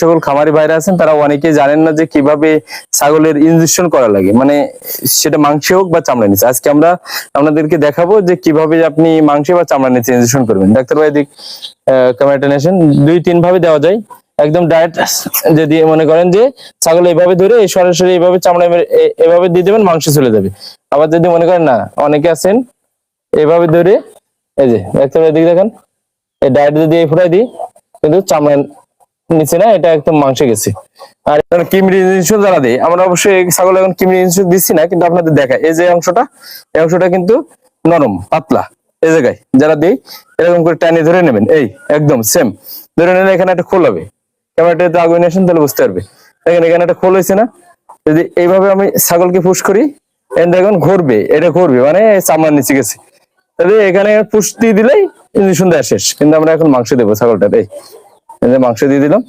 সকল খামারি ভাইরা আছেন, তারা অনেকে জানেন না যে কীভাবে ছাগলের ইনজেকশন করা লাগে। মানে সেটা মাংসে হোক বা চামড়া নিচে। আজকে আমরা আপনাদেরকে দেখাবো যে কীভাবে আপনি মাংসে বা চামড়া নিচে ইনজেকশন করবেন। ডাক্তার ভাই, দিক ক্যামেরাটা দুই, তিন ভাবে দেওয়া যায়। একদম ডায়েট যদি মনে করেন যে ছাগল এইভাবে ধরে সরাসরি এইভাবে চামড়া এভাবে দিয়ে দেবেন, মাংস চলে যাবে। আবার যদি মনে করেন না, অনেকে আছেন এভাবে ধরে, এই যে, ডাক্তার ভাই দিক দেখেন। এই ডায়েট যদি এই ফুটাই দিই, কিন্তু চামড়া নিচে না, এটা একদম মাংসে গেছে। আর এখন কিমড়ি ইনজেকশন যারা দেয়, আমরা অবশ্যই ছাগল এখন কিমড়ি ইনজেকশন দিচ্ছি না, কিন্তু আপনাদের দেখায় এই যে অংশটা, এই অংশটা কিন্তু নরম, পাতলা, এই জায়গায় যারা দেই এরকম করে টানি ধরে নেবেন। এই, একদম সেম ধরে নিলে এখানে একটা খোল হবে। ক্যামেরাটাতে আগুন আসেন, তাহলে বুঝতে পারবে। দেখেন এখানে একটা খোল হয়েছে না? যদি এইভাবে আমি ছাগলকে পুশ করি এখন ঘুরবে, এটা ঘুরবে মানে চামড়ার নিচে গেছে। তাহলে এখানে দিয়ে দিলেই ইঞ্জেকশন দেওয়া শেষ। কিন্তু আমরা এখন মাংস দেবো ছাগলটার, এই। মাংস দিয়ে দিলাম।